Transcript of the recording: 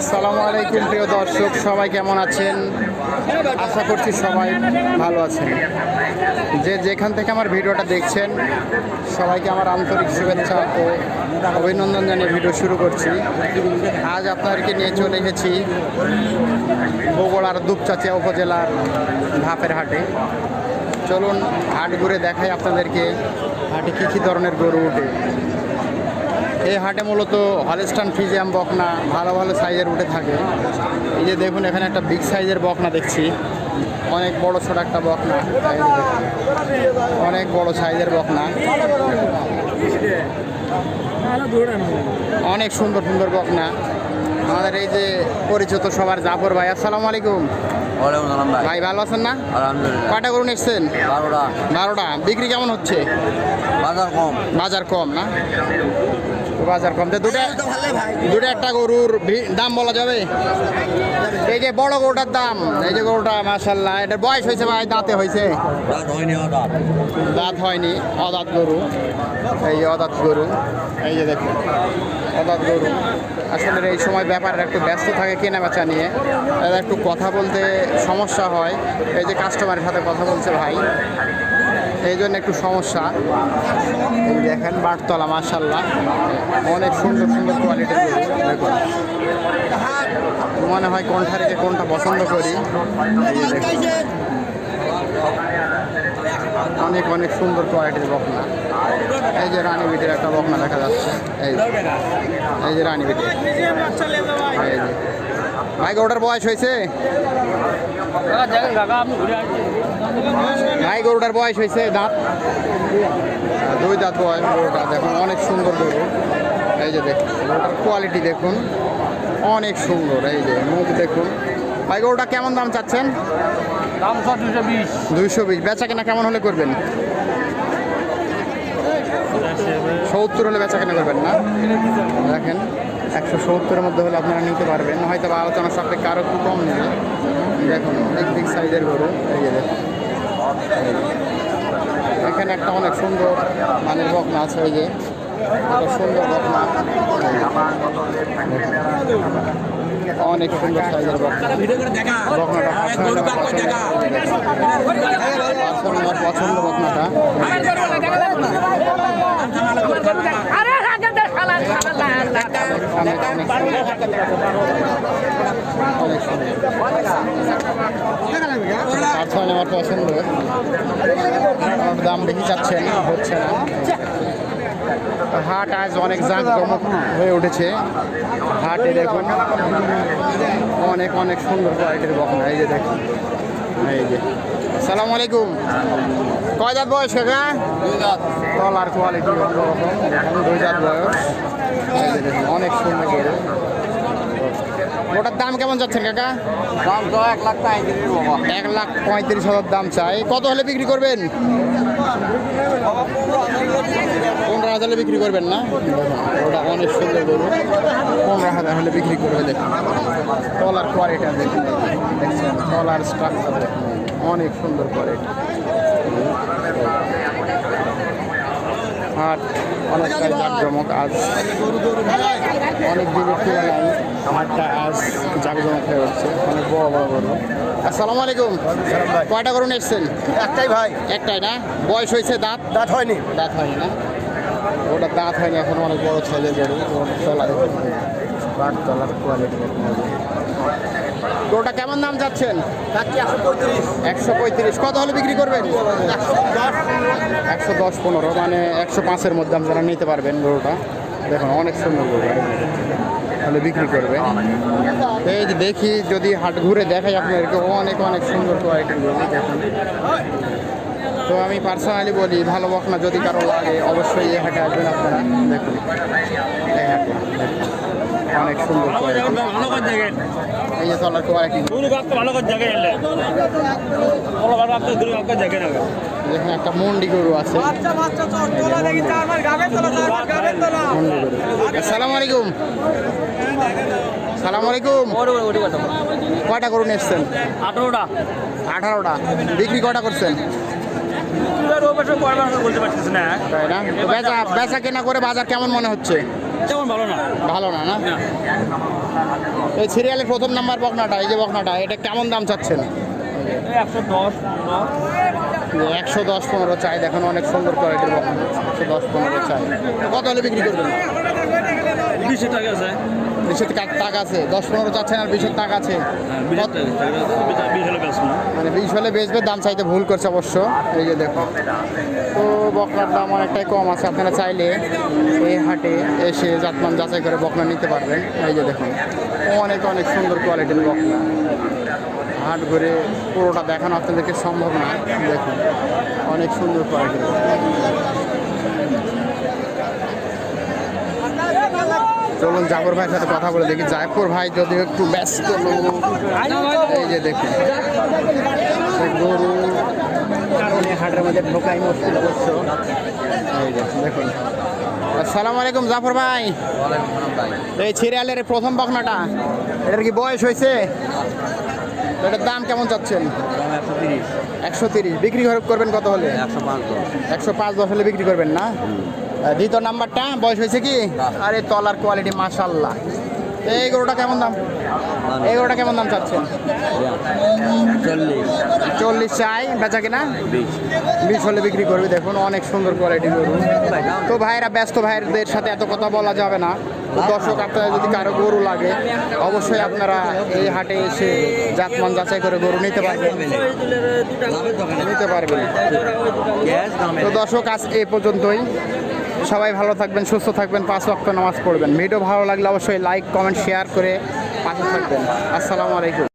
আসসালামু আলাইকুম, প্রিয় দর্শক, সবাই কেমন আছেন? আশা করছি সবাই ভালো আছেন। যে যেখান থেকে আমার ভিডিওটা দেখছেন, সবাইকে আমার আন্তরিক শুভেচ্ছা ও অভিনন্দন জানিয়ে ভিডিও শুরু করছি। আজ আপনাদেরকে নিয়ে চলে এসেছি বগুড়ার দুপচাচিয়া উপজেলার ধাপের হাটে। চলুন হাট ঘুরে দেখাই আপনাদেরকে, হাটে কী কী ধরনের গরু উঠে। এই হাটে মূলত হলিস্টান ফিজিয়াম বকনা ভালো ভালো সাইজের উঠে থাকে। এই যে দেখুন এখানে একটা বিগ সাইজের বকনা দেখছি। অনেক বড় ছোট একটা বকনা। অনেক বড় সাইজের বকনা। অনেক সুন্দর সুন্দর বকনা। আমাদের এই যে পরিচিত সবার জাফর ভাই আসসালামু আলাইকুম। ভাই। ভালো আছেন না? কয়টা করুন এসছেন? বারোটা। বারোটা। বিক্রি কেমন হচ্ছে? বাজার কম। বাজার কম না? বাজার কম। তো দুটা দুটো একটা গরুর দাম বলা যাবে? এই যে বড় গরুটার দাম এই যে গরুটা মাসাল্লাহ এটার বয়স হয়েছে ভাই দাঁতে হয়েছে। দাঁত হয়নি অদাঁত। গরু। এই যে অদাঁত গরু এই যে দেখুন অদাঁত গরু। আসলে এই সময় ব্যাপারটা একটু ব্যস্ত থাকে কেনা বেচা নিয়ে। একটু কথা বলতে সমস্যা হয়। এই যে কাস্টমারের সাথে কথা বলছে ভাই। এই জন্য একটু সমস্যা। দেখেন বাটতলা মার্শাল্লাহ অনেক সুন্দর সুন্দর দেখুন মনে হয় কোনটা রেখে কোনটা পছন্দ করি। অনেক অনেক সুন্দর কোয়ালিটির বকনা। এই যে রানী বিটের একটা বকনা দেখা যাচ্ছে। এই। এই যে রানী যে। ভাই, গরুটার বয়স হয়েছে? ভাই গরুটার বয়স হয়েছে দাঁত? দুই দাঁত বয়স গরুটা দেখুন অনেক সুন্দর গরু। এই যে দেখুন গরুটার কোয়ালিটি দেখুন অনেক সুন্দর। এই যে মুখ দেখুন। ভাই গরুটা কেমন দাম চাচ্ছেন? দাম দুশো বিশ। দুইশো বিশ। বেচা কেনা কেমন হলে করবেন? সত্তর হলে বেচা কেনা করবেন না? দেখেন একশো সত্তরের মধ্যে হলে আপনারা নিতে পারবেন। হয়তো বা আলোচনা সাপেক্ষে আরও একটু কম নেবে। দেখুন বিগ বিগ সাইজের গরু। এই যে দেখুন। এখানে একটা অনেক সুন্দর মানের বকনা আছে এই যে। সুন্দর বকনা অনেক সুন্দর সাইজের বকনা বকনাটা পছন্দ আমার পছন্দ বকনাটা অনেক অনেক অনেক সুন্দর পার্সোনালি আমার পছন্দ। দাম বেশি চাচ্ছেন হচ্ছে না। হাট আজ অনেক জাঁকজমক হয়ে উঠেছে। হাটে দেখুন অনেক অনেক সুন্দর কোয়ালিটির বকনা এই যে দেখুন। এই যে। সালাম আলাইকুম। কয় জাত বয়স কাকা? তলার কোয়ালিটি অন্যরকম দুই জাত বয়স। অনেক সুন্দর ওটার দাম কেমন যাচ্ছেন কাকা? দাম তো এক লাখ পঁয়ত্রিশ এক লাখ পঁয়ত্রিশ হাজার দাম চাই। কত হলে বিক্রি করবেন? পনেরো হাজার হলে বিক্রি করবেন না? ওটা অনেক সুন্দর গরু। পনেরো হাজার হলে বিক্রি করবে দেখুন। কলার কোয়ালিটি দেখুন। দেখছেন? কলার স্ট্রাকচার দেখুন। অনেক সুন্দর কোয়ালিটি আর অনেকটাই জাকজমক আজ। অনেক দিনের তুলনায় আমারটা আজ জাকজমক হয়ে উঠছে অনেক বড় বড় গরু। আসসালামু আলাইকুম। কয়টা গরু এসছেন একটাই ভাই। একটাই না? বয়স হয়েছে দাঁত? দাঁত হয়নি। দাঁত হয়নি না? ওটা দাঁত হয়নি এখন অনেক বড় ছেলে গরু ওটা তলা দেখুন বাট তলার কোয়ালিটি ওটা কেমন দাম যাচ্ছেন একশো পঁয়ত্রিশ। কত হলে বিক্রি করবেন? একশো দশ পনেরো মানে একশো পাঁচের মধ্যে আপনারা নিতে পারবেন গরুটা। দেখুন, অনেক সুন্দর গরু। তাহলে বিক্রি করবে। এই যে দেখি, যদি হাট ঘুরে দেখাই আপনাদেরকে, অনেক অনেক সুন্দর কোয়ালিটির গরু তো আমি পার্সোনালি বলি, ভালো বকনা যদি কারও লাগে, অবশ্যই এই হাটে আসবেন আপনারা। দেখুন, এই হাটে। অনেক সুন্দর এই যে তলার কোয়ালিটি একটা মন্ডি গরু আছে। আসসালামু আলাইকুম। সালাম আলাইকুম। কয়টা গরু নিয়ে এসছেন? আঠারোটা। আঠারোটা। বিক্রি কয়টা করছেন? বলতে পারছিস না। তাই না? তো বেচা বেচা কেনা করে বাজার কেমন মনে হচ্ছে? তেমন ভালো না। ভালো না না? এই সিরিয়ালের প্রথম নাম্বার বকনাটা এই যে বকনাটা এটা কেমন দাম চাচ্ছেন? একশো দশ একশো দশ পনেরো চাই। দেখুন অনেক সুন্দর কোয়ালিটির বকনা একশো দশ পনেরো চাই। কত হলে বিক্রি করবেন? বিশে টাকা আছে বিশের টাকা আছে। দশ পনেরো চাচ্ছেন আর বিশের টাকা আছে। না? মানে বিশ হলে বেচবে দাম চাইতে ভুল করছে অবশ্য। এই যে দেখো। তো বকনার দাম অনেকটাই কম আছে। আপনারা চাইলে এই হাটে এসে জাতমান যাচাই করে বকনা নিতে পারবেন। এই যে দেখুন। অনেক অনেক সুন্দর কোয়ালিটির বকনা। হাট ঘুরে পুরোটা দেখানো আপনাদেরকে সম্ভব না। দেখুন। অনেক সুন্দর কোয়ালিটির চলুন জাফর ভাইয়ের সাথে কথা বলে দেখি। জাফর ভাই যদি একটু ব্যস্ত এই যে দেখুন। গরু হাটের মধ্যে ঢোকাই মুশকিল অবশ্য। এই যে দেখুন। আসসালামু আলাইকুম জাফর ভাই। এই সিরিয়ালের প্রথম বকনাটা এটার কি বয়স হয়েছে? এটার দাম কেমন চাচ্ছেন? একশো তিরিশ। বিক্রি কর- করবেন কত হলে? একশো পাঁচ দশ। হলে বিক্রি করবেন না? দ্বিতীয় নাম্বারটা বয়স হয়েছে কি? আরে তলার কোয়ালিটি মাশাল্লাহ এই গরুটা কেমন দাম? এই গরুটা কেমন দাম চাচ্ছেন? চল্লিশ। চল্লিশ চাই বেচা কিনা? বিশ। হলে বিক্রি করবে দেখুন অনেক সুন্দর কোয়ালিটি গরু। তো ভাইরা ব্যস্ত ভাইয়েরদের সাথে এত কথা বলা যাবে না। দর্শক আপনারা যদি কারও গরু লাগে অবশ্যই আপনারা এই হাটে এসে জাতমান যাচাই করে গরু নিতে পারবেন। নিতে পারবেন। তো দর্শক আজ এই পর্যন্তই। সবাই ভালো থাকবেন, সুস্থ থাকবেন, পাঁচ ওয়াক্ত নামাজ পড়বেন। ভিডিও ভালো লাগলে অবশ্যই লাইক কমেন্ট শেয়ার করে পাশে থাকবেন। আসসালামু আলাইকুম।